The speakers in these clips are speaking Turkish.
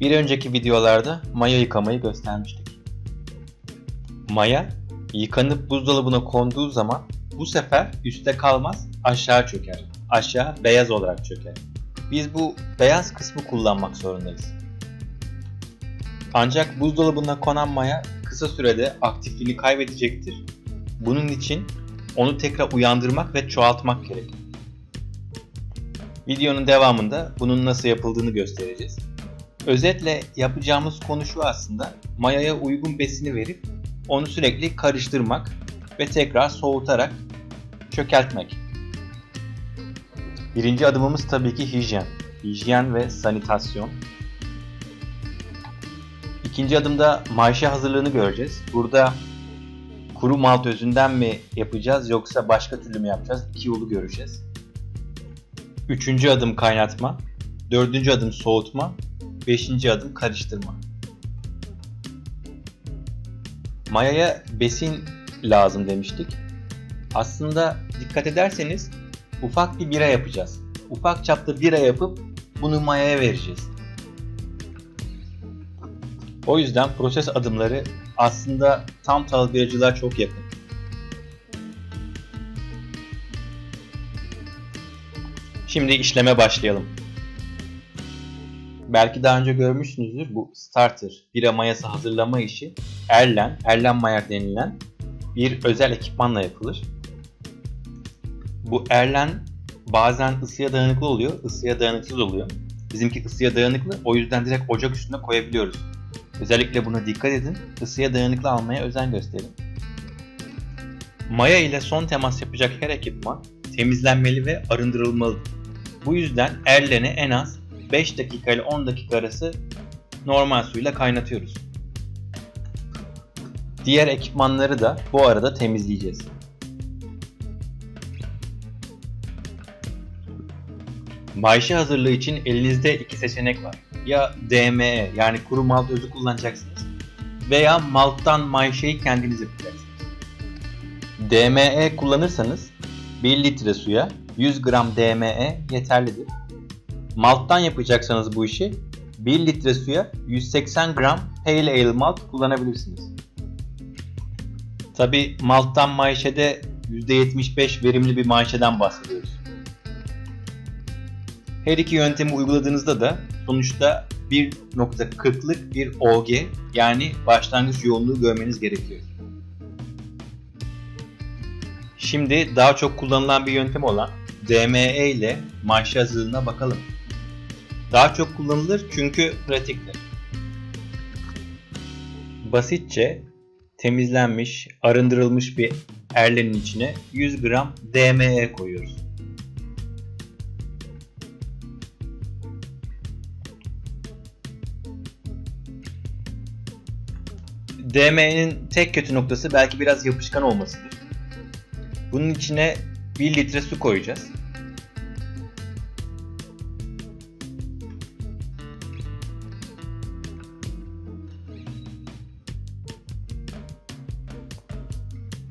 Bir önceki videolarda maya yıkamayı göstermiştik. Maya yıkanıp buzdolabına konduğu zaman bu sefer üstte kalmaz aşağı çöker. Aşağı beyaz olarak çöker. Biz bu beyaz kısmı kullanmak zorundayız. Ancak buzdolabına konan maya kısa sürede aktifliğini kaybedecektir. Bunun için onu tekrar uyandırmak ve çoğaltmak gerekir. Videonun devamında bunun nasıl yapıldığını göstereceğiz. Özetle yapacağımız konu şu aslında mayaya uygun besini verip onu sürekli karıştırmak ve tekrar soğutarak çökeltmek. Birinci adımımız tabii ki hijyen. Hijyen ve sanitasyon. İkinci adımda mayşe hazırlığını göreceğiz. Burada kuru malt özünden mi yapacağız yoksa başka türlü mü yapacağız? İki yolu göreceğiz. Üçüncü adım kaynatma. Dördüncü adım soğutma. Beşinci adım karıştırma. Mayaya besin lazım demiştik. Aslında dikkat ederseniz ufak bir bira yapacağız. Ufak çapta bira yapıp bunu mayaya vereceğiz. O yüzden proses adımları aslında tam tahıl biracılığa çok yakın. Şimdi işleme başlayalım. Belki daha önce görmüşsünüzdür bu starter, bira mayası hazırlama işi Erlen, Erlen Mayer denilen bir özel ekipmanla yapılır. Bu Erlen bazen ısıya dayanıklı oluyor, ısıya dayanıksız oluyor. Bizimki ısıya dayanıklı, o yüzden direkt ocak üstüne koyabiliyoruz. Özellikle buna dikkat edin, ısıya dayanıklı almaya özen gösterin. Maya ile son temas yapacak her ekipman temizlenmeli ve arındırılmalı. Bu yüzden Erlen'i en az 5 dakika ile 10 dakika arası normal suyla kaynatıyoruz. Diğer ekipmanları da bu arada temizleyeceğiz. Mayşe hazırlığı için elinizde iki seçenek var. Ya DME yani kuru malt özü kullanacaksınız veya malttan mayşeyi kendiniz yapacaksınız. DME kullanırsanız 1 litre suya 100 gram DME yeterlidir. Malttan yapacaksanız bu işi 1 litre suya 180 gram Pale Ale malt kullanabilirsiniz. Tabi malttan mayşede %75 verimli bir mayşeden bahsediyoruz. Her iki yöntemi uyguladığınızda da sonuçta 1.40'lık bir OG yani başlangıç yoğunluğu görmeniz gerekiyor. Şimdi daha çok kullanılan bir yöntem olan DME ile mayşe hazırlığına bakalım. Daha çok kullanılır çünkü pratiktir. Basitçe temizlenmiş, arındırılmış bir erlenin içine 100 gram DME koyuyoruz. DME'nin tek kötü noktası belki biraz yapışkan olmasıdır. Bunun içine 1 litre su koyacağız.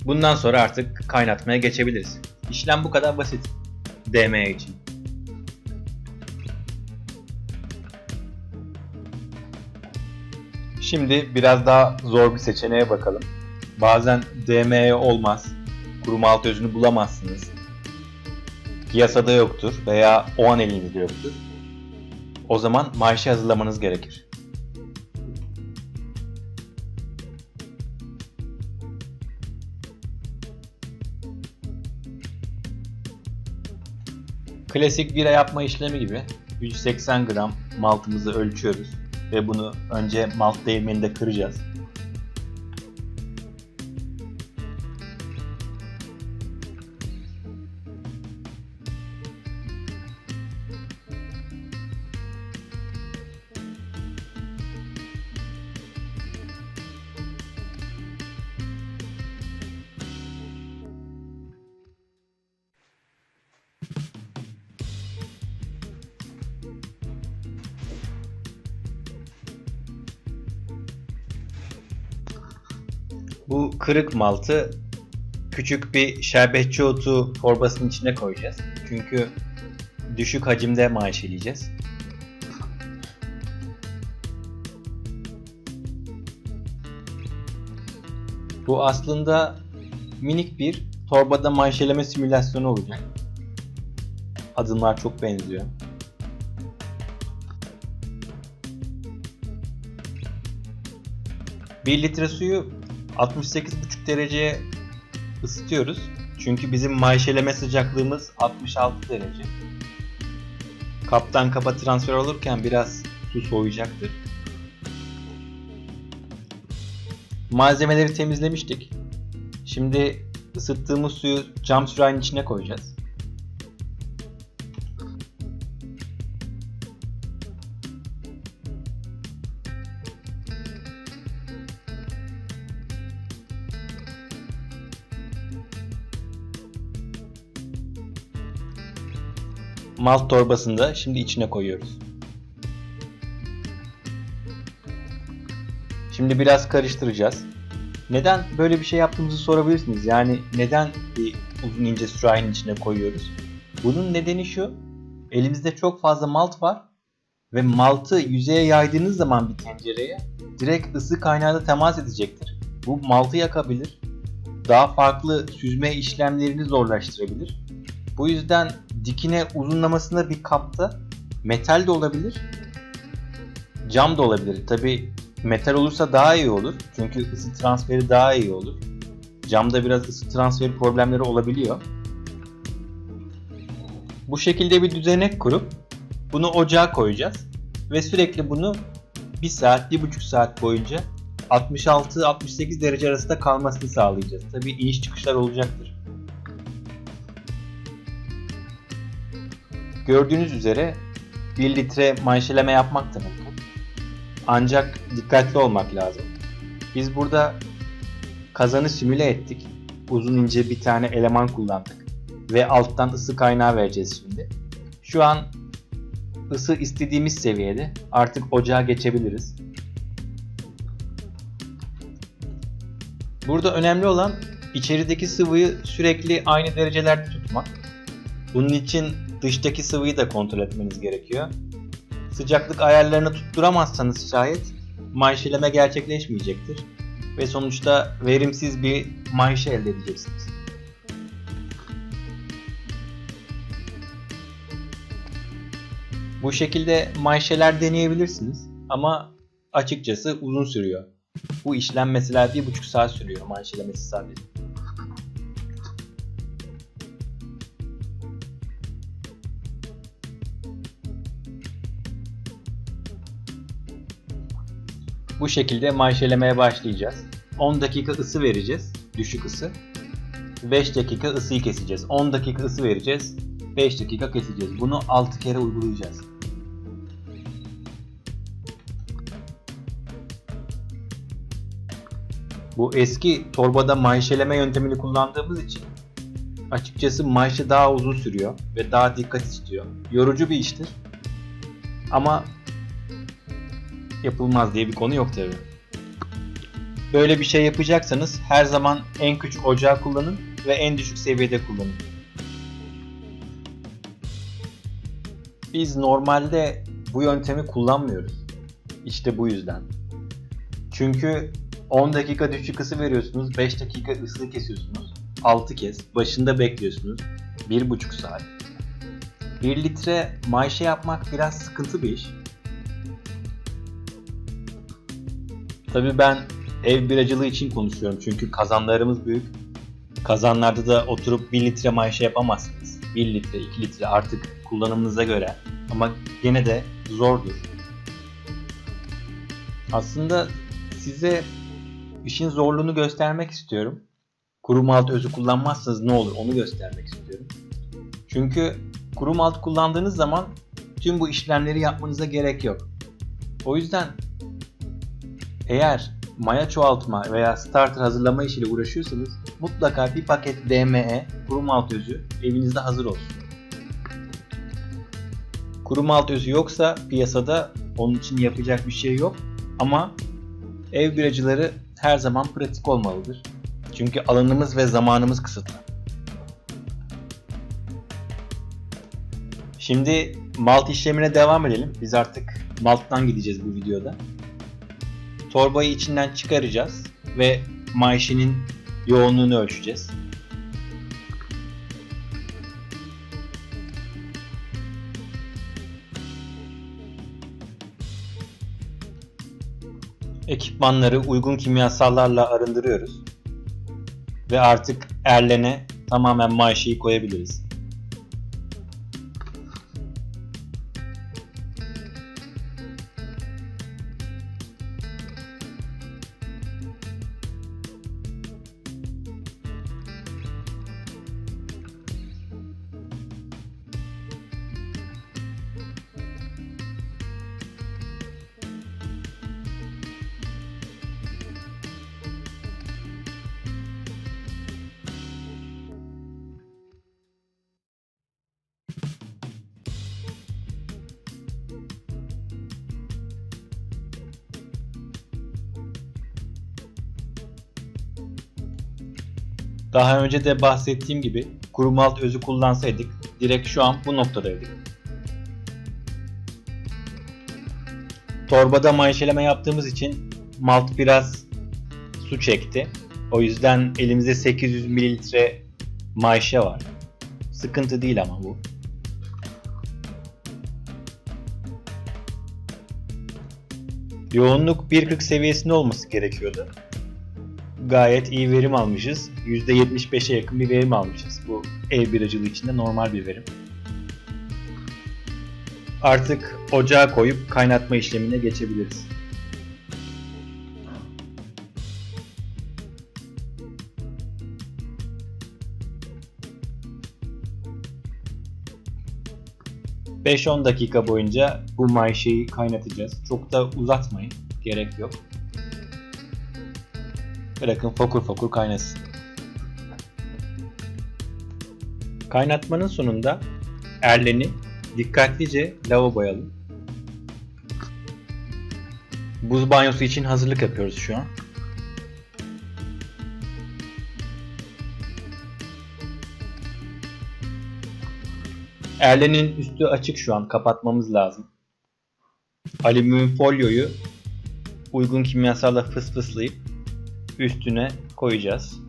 Bundan sonra artık kaynatmaya geçebiliriz. İşlem bu kadar basit. DME için. Şimdi biraz daha zor bir seçeneğe bakalım. Bazen DME olmaz. Kuru malt özünü bulamazsınız. Piyasada yoktur veya o an elinizde yoktur. O zaman marşı hazırlamanız gerekir. Klasik bira yapma işlemi gibi 180 gram maltımızı ölçüyoruz ve bunu önce malt değirmeninde kıracağız. kırık maltı küçük bir şerbetçi otu torbasının içine koyacağız. Çünkü düşük hacimde manşeleyeceğiz. Bu aslında minik bir torbada manşeleme simülasyonu olacak. Adımlar çok benziyor. Bir litre suyu 68,5 dereceye ısıtıyoruz. Çünkü bizim manşeleme sıcaklığımız 66 derece. Kaptan kapa transfer olurken biraz su soğuyacaktır. Malzemeleri temizlemiştik. Şimdi ısıttığımız suyu cam sürahinin içine koyacağız. Malt torbasını da şimdi içine koyuyoruz. Şimdi biraz karıştıracağız. Neden böyle bir şey yaptığımızı sorabilirsiniz. Yani neden bir uzun ince sürahinin içine koyuyoruz? Bunun nedeni şu. Elimizde çok fazla malt var ve maltı yüzeye yaydığınız zaman bir tencereye direkt ısı kaynağıyla temas edecektir. Bu maltı yakabilir. Daha farklı süzme işlemlerini zorlaştırabilir. Bu yüzden dikine uzunlamasında bir kapta metal de olabilir. Cam da olabilir. Tabi metal olursa daha iyi olur. Çünkü ısı transferi daha iyi olur. Camda biraz ısı transferi problemleri olabiliyor. Bu şekilde bir düzenek kurup bunu ocağa koyacağız. Ve sürekli bunu 1 saat, 1,5 saat boyunca 66-68 derece arasında kalmasını sağlayacağız. Tabi iniş çıkışlar olacaktır. Gördüğünüz üzere 1 litre manşeleme yapmak da mümkün. Ancak dikkatli olmak lazım. Biz burada kazanı simüle ettik. Uzun ince bir tane eleman kullandık. Ve alttan ısı kaynağı vereceğiz şimdi. Şu an ısı istediğimiz seviyede. Artık ocağa geçebiliriz. Burada önemli olan içerideki sıvıyı sürekli aynı derecelerde tutmak. Bunun için dıştaki sıvıyı da kontrol etmeniz gerekiyor. Sıcaklık ayarlarını tutturamazsanız şayet manşeleme gerçekleşmeyecektir. Ve sonuçta verimsiz bir manşe elde edeceksiniz. Bu şekilde manşeler deneyebilirsiniz ama açıkçası uzun sürüyor. Bu işlem mesela 1,5 saat sürüyor manşelemesi sadece. Bu şekilde manşelemeye başlayacağız. 10 dakika ısı vereceğiz. Düşük ısı. 5 dakika ısıyı keseceğiz. 10 dakika ısı vereceğiz. 5 dakika keseceğiz. Bunu 6 kere uygulayacağız. Bu eski torbada manşeleme yöntemini kullandığımız için açıkçası manşe daha uzun sürüyor ve daha dikkat istiyor. Yorucu bir iştir. Ama yapılmaz diye bir konu yok tabi. Böyle bir şey yapacaksanız her zaman en küçük ocağı kullanın ve en düşük seviyede kullanın. Biz normalde bu yöntemi kullanmıyoruz. İşte bu yüzden. Çünkü 10 dakika düşük ısı veriyorsunuz, 5 dakika ısı kesiyorsunuz, 6 kez başında bekliyorsunuz, 1,5 saat. 1 litre mayşe yapmak biraz sıkıntı bir iş. Tabii ben ev biracılığı için konuşuyorum çünkü kazanlarımız büyük. Kazanlarda da oturup 1 litre mayşe yapamazsınız. 1 litre, 2 litre artık kullanımınıza göre. Ama gene de zordur. Aslında size işin zorluğunu göstermek istiyorum. Kuru malt özü kullanmazsanız ne olur onu göstermek istiyorum. Çünkü kuru malt kullandığınız zaman tüm bu işlemleri yapmanıza gerek yok. O yüzden eğer maya çoğaltma veya starter hazırlama işiyle uğraşıyorsanız mutlaka bir paket DME kuru malt özü evinizde hazır olsun. Kuru malt özü yoksa piyasada onun için yapacak bir şey yok ama ev biracıları her zaman pratik olmalıdır. Çünkü alanımız ve zamanımız kısıtlı. Şimdi malt işlemine devam edelim. Biz artık malttan gideceğiz bu videoda. Torbayı içinden çıkaracağız ve mayşinin yoğunluğunu ölçeceğiz. Ekipmanları uygun kimyasallarla arındırıyoruz. Ve artık erlene tamamen mayşeyi koyabiliriz. Daha önce de bahsettiğim gibi kuru malt özü kullansaydık direkt şu an bu noktadaydık. Torbada mayşeleme yaptığımız için malt biraz su çekti. O yüzden elimizde 800 mililitre mayşe var. Sıkıntı değil ama bu. Yoğunluk 1.40 seviyesinde olması gerekiyordu gayet iyi verim almışız. %75'e yakın bir verim almışız. Bu ev biracılığı içinde normal bir verim. Artık ocağa koyup kaynatma işlemine geçebiliriz. ...5-10 dakika boyunca bu mayşeyi kaynatacağız. Çok da uzatmayın. Gerek yok. Bırakın fokur fokur kaynasın. Kaynatmanın sonunda erleni dikkatlice lavaboya alın. Buz banyosu için hazırlık yapıyoruz şu an. Erlenin üstü açık şu an. Kapatmamız lazım. Alüminyum folyoyu uygun kimyasalla fısfıslayıp üstüne koyacağız.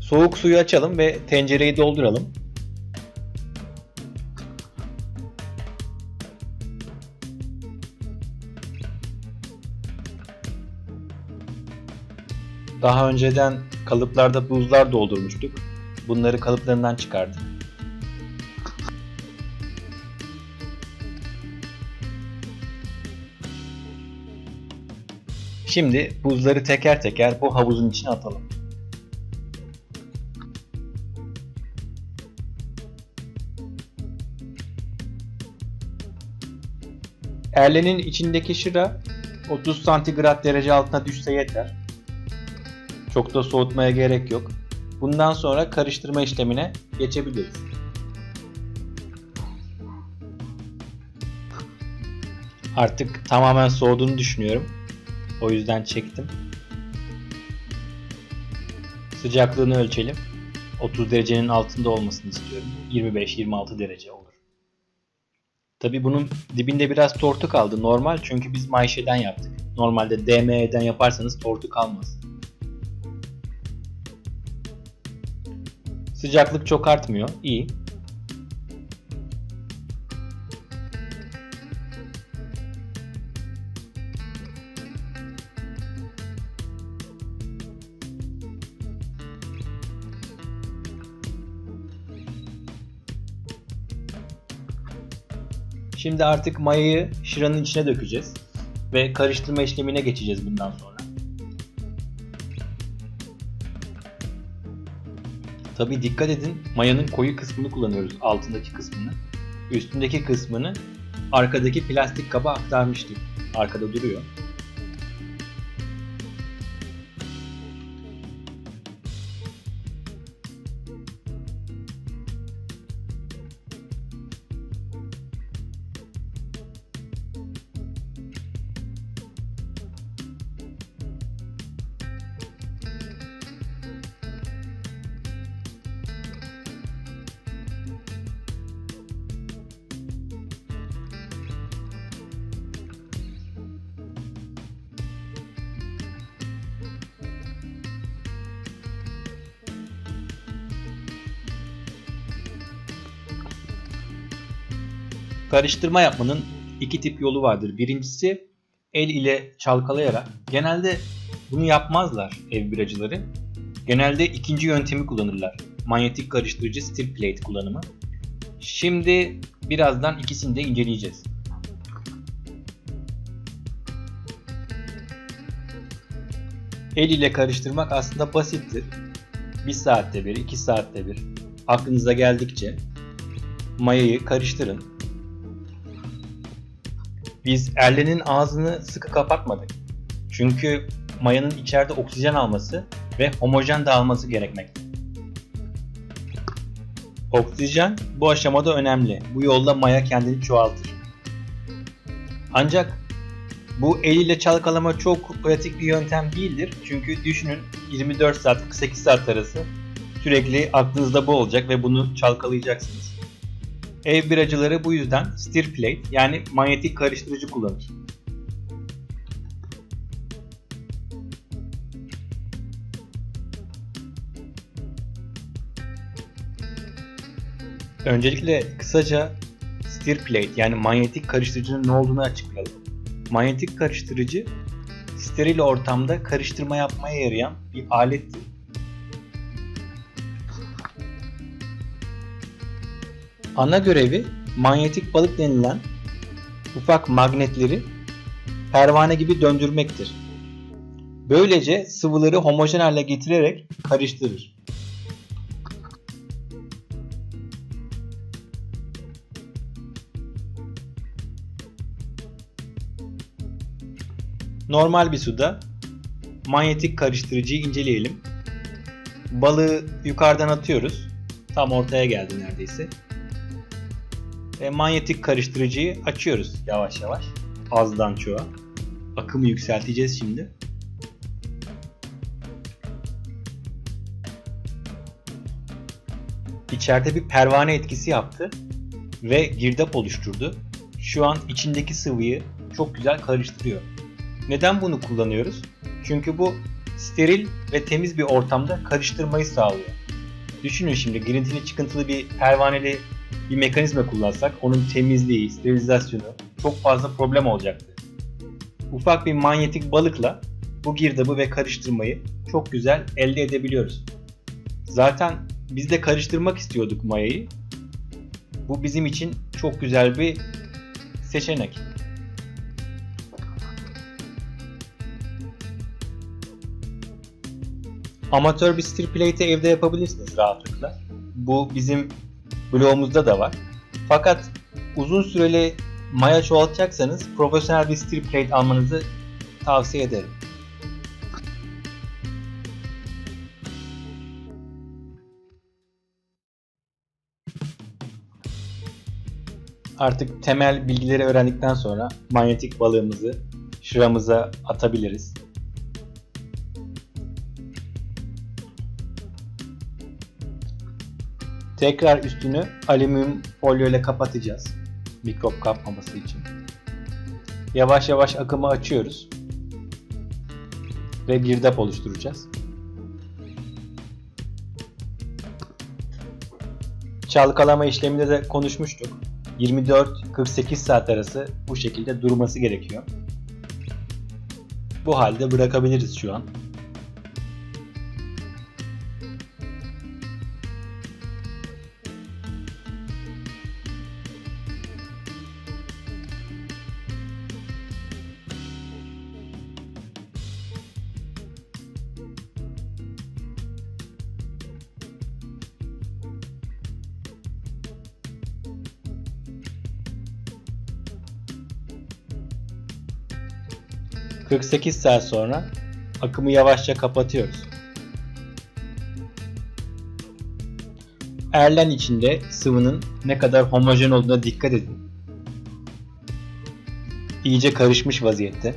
Soğuk suyu açalım ve tencereyi dolduralım. Daha önceden kalıplarda buzlar doldurmuştuk. Bunları kalıplarından çıkardık. Şimdi buzları teker teker bu havuzun içine atalım. Erlenin içindeki şıra 30 santigrat derece altına düşse yeter. Çok da soğutmaya gerek yok. Bundan sonra karıştırma işlemine geçebiliriz. Artık tamamen soğuduğunu düşünüyorum. O yüzden çektim. Sıcaklığını ölçelim. 30 derecenin altında olmasını istiyorum. 25-26 derece olur. Tabi bunun dibinde biraz tortu kaldı. Normal çünkü biz mayşeden yaptık. Normalde DME'den yaparsanız tortu kalmaz. Sıcaklık çok artmıyor. İyi. Şimdi artık mayayı şıranın içine dökeceğiz. Ve karıştırma işlemine geçeceğiz bundan sonra. Tabi dikkat edin mayanın koyu kısmını kullanıyoruz altındaki kısmını. Üstündeki kısmını arkadaki plastik kaba aktarmıştık. Arkada duruyor. Karıştırma yapmanın iki tip yolu vardır. Birincisi el ile çalkalayarak. Genelde bunu yapmazlar ev biracıları. Genelde ikinci yöntemi kullanırlar. Manyetik karıştırıcı steel plate kullanımı. Şimdi birazdan ikisini de inceleyeceğiz. El ile karıştırmak aslında basittir. 1 saatte bir, 2 saatte bir aklınıza geldikçe mayayı karıştırın. Biz erlenin ağzını sıkı kapatmadık. Çünkü mayanın içeride oksijen alması ve homojen dağılması gerekmekte. Oksijen bu aşamada önemli. Bu yolda maya kendini çoğaltır. Ancak bu el ile çalkalama çok pratik bir yöntem değildir. Çünkü düşünün 24 saat 48 saat arası sürekli aklınızda bu olacak ve bunu çalkalayacaksınız. Ev biracıları bu yüzden stir plate yani manyetik karıştırıcı kullanır. Öncelikle kısaca stir plate yani manyetik karıştırıcının ne olduğunu açıklayalım. Manyetik karıştırıcı steril ortamda karıştırma yapmaya yarayan bir alettir. Ana görevi manyetik balık denilen ufak magnetleri pervane gibi döndürmektir. Böylece sıvıları homojen hale getirerek karıştırır. Normal bir suda manyetik karıştırıcıyı inceleyelim. Balığı yukarıdan atıyoruz. Tam ortaya geldi neredeyse. Ve manyetik karıştırıcıyı açıyoruz yavaş yavaş. Azdan çoğa. Akımı yükselteceğiz şimdi. İçeride bir pervane etkisi yaptı ve girdap oluşturdu. Şu an içindeki sıvıyı çok güzel karıştırıyor. Neden bunu kullanıyoruz? Çünkü bu steril ve temiz bir ortamda karıştırmayı sağlıyor. Düşünün şimdi girintili çıkıntılı bir pervaneli bir mekanizma kullansak onun temizliği, sterilizasyonu çok fazla problem olacaktı. Ufak bir manyetik balıkla bu girdabı ve karıştırmayı çok güzel elde edebiliyoruz. Zaten biz de karıştırmak istiyorduk mayayı. Bu bizim için çok güzel bir seçenek. Amatör bir stir plate'i evde yapabilirsiniz rahatlıkla. Bu bizim blogumuzda da var. Fakat uzun süreli maya çoğaltacaksanız profesyonel bir stir plate almanızı tavsiye ederim. Artık temel bilgileri öğrendikten sonra manyetik balığımızı şıramıza atabiliriz. Tekrar üstünü alüminyum folyo ile kapatacağız. Mikrop kapmaması için. Yavaş yavaş akımı açıyoruz. Ve girdap oluşturacağız. Çalkalama işleminde de konuşmuştuk. 24-48 saat arası bu şekilde durması gerekiyor. Bu halde bırakabiliriz şu an. 48 saat sonra akımı yavaşça kapatıyoruz. Erlen içinde sıvının ne kadar homojen olduğuna dikkat edin. İyice karışmış vaziyette.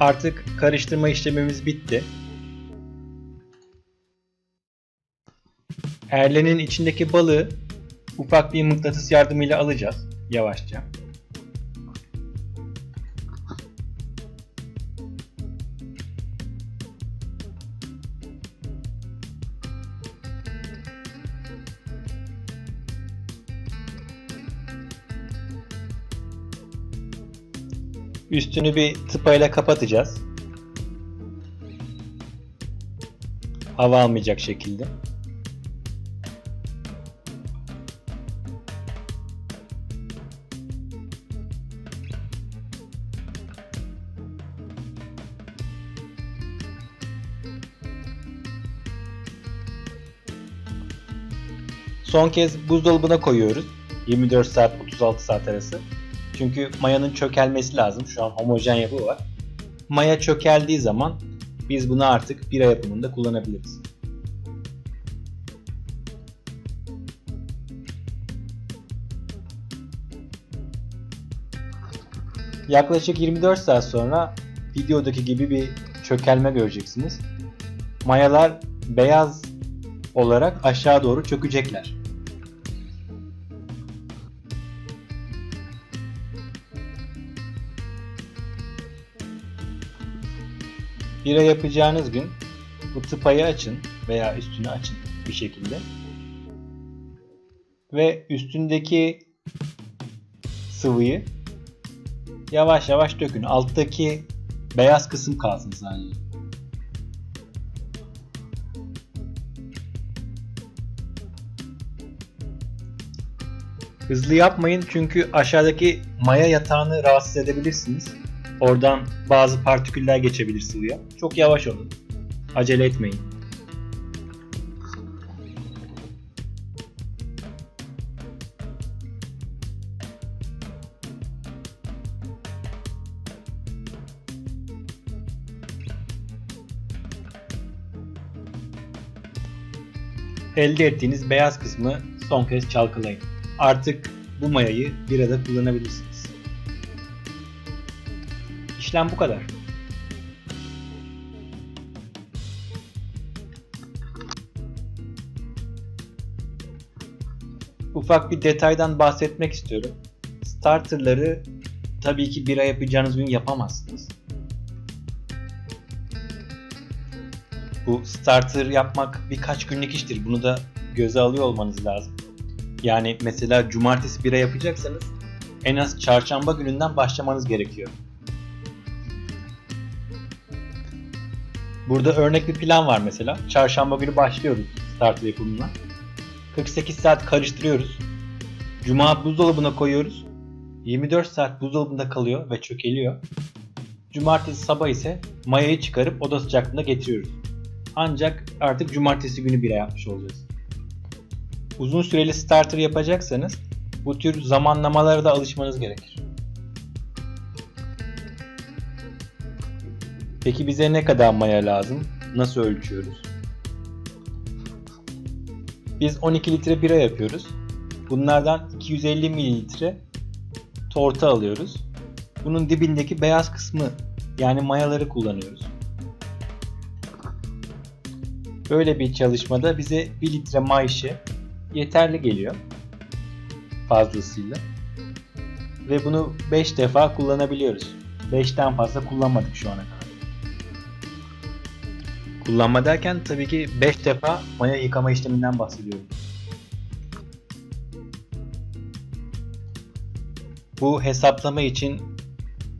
Artık karıştırma işlemimiz bitti. Erlenin içindeki balığı ufak bir mıknatıs yardımıyla alacağız yavaşça. Üstünü bir tıpayla kapatacağız. Hava almayacak şekilde. Son kez buzdolabına koyuyoruz. 24 saat 36 saat arası. Çünkü mayanın çökelmesi lazım. Şu an homojen yapı var. Maya çökeldiği zaman biz bunu artık bira yapımında kullanabiliriz. Yaklaşık 24 saat sonra videodaki gibi bir çökelme göreceksiniz. Mayalar beyaz olarak aşağı doğru çökecekler. Bira yapacağınız gün bu tıpayı açın veya üstünü açın bir şekilde. Ve üstündeki sıvıyı yavaş yavaş dökün. Alttaki beyaz kısım kalsın sadece. Hızlı yapmayın çünkü aşağıdaki maya yatağını rahatsız edebilirsiniz. Oradan bazı partiküller geçebilir sıvıya. Çok yavaş olun. Acele etmeyin. Elde ettiğiniz beyaz kısmı son kez çalkalayın. Artık bu mayayı birada kullanabilirsiniz. İşlem bu kadar. Ufak bir detaydan bahsetmek istiyorum. Starterları tabii ki bira yapacağınız gün yapamazsınız. Bu starter yapmak birkaç günlük iştir. Bunu da göze alıyor olmanız lazım. Yani mesela cumartesi bira yapacaksanız en az çarşamba gününden başlamanız gerekiyor. Burada örnek bir plan var mesela. Çarşamba günü başlıyoruz starter yapımına. 48 saat karıştırıyoruz. Cuma buzdolabına koyuyoruz. 24 saat buzdolabında kalıyor ve çökeliyor. Cumartesi sabah ise mayayı çıkarıp oda sıcaklığına getiriyoruz. Ancak artık cumartesi günü bira yapmış olacağız. Uzun süreli starter yapacaksanız bu tür zamanlamalara da alışmanız gerekir. Peki bize ne kadar maya lazım? Nasıl ölçüyoruz? Biz 12 litre bira yapıyoruz. Bunlardan 250 mililitre torta alıyoruz. Bunun dibindeki beyaz kısmı yani mayaları kullanıyoruz. Böyle bir çalışmada bize 1 litre mayşı yeterli geliyor. Fazlasıyla. Ve bunu 5 defa kullanabiliyoruz. 5'ten fazla kullanmadık şu ana kadar. Kullanma derken tabii ki 5 defa maya yıkama işleminden bahsediyorum. Bu hesaplama için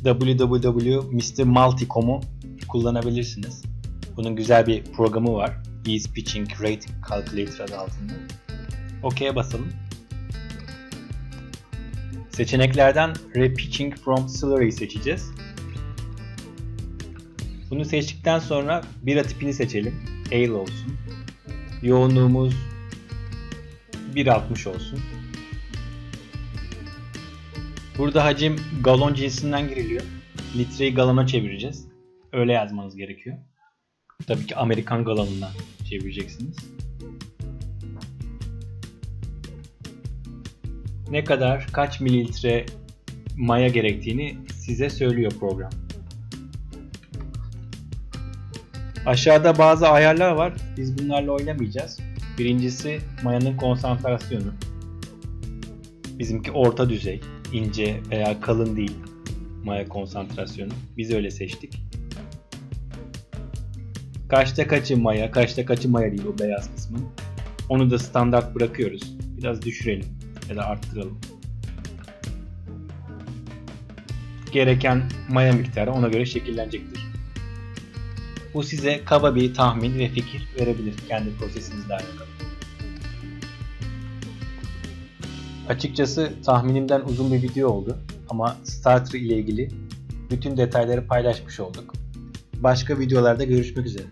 www.mrmulticom'u kullanabilirsiniz. Bunun güzel bir programı var. Yeast Pitching Rate Calculator adı altında. OK'ye basalım. Seçeneklerden Repitching from Slurry seçeceğiz. Bunu seçtikten sonra bira tipini seçelim. Ale olsun. Yoğunluğumuz 1.60 olsun. Burada hacim galon cinsinden giriliyor. Litreyi galona çevireceğiz. Öyle yazmanız gerekiyor. Tabii ki Amerikan galonuna çevireceksiniz. Ne kadar, kaç mililitre maya gerektiğini size söylüyor program. Aşağıda bazı ayarlar var. Biz bunlarla oynamayacağız. Birincisi mayanın konsantrasyonu. Bizimki orta düzey, ince veya kalın değil maya konsantrasyonu. Biz öyle seçtik. Kaçta kaçı maya, kaçta kaçı maya değil o beyaz kısmın. Onu da standart bırakıyoruz. Biraz düşürelim ya da arttıralım. gereken maya miktarı ona göre şekillenecektir. Bu size kaba bir tahmin ve fikir verebilir kendi prosesinizle alakalı. Açıkçası tahminimden uzun bir video oldu ama starter ile ilgili bütün detayları paylaşmış olduk. Başka videolarda görüşmek üzere.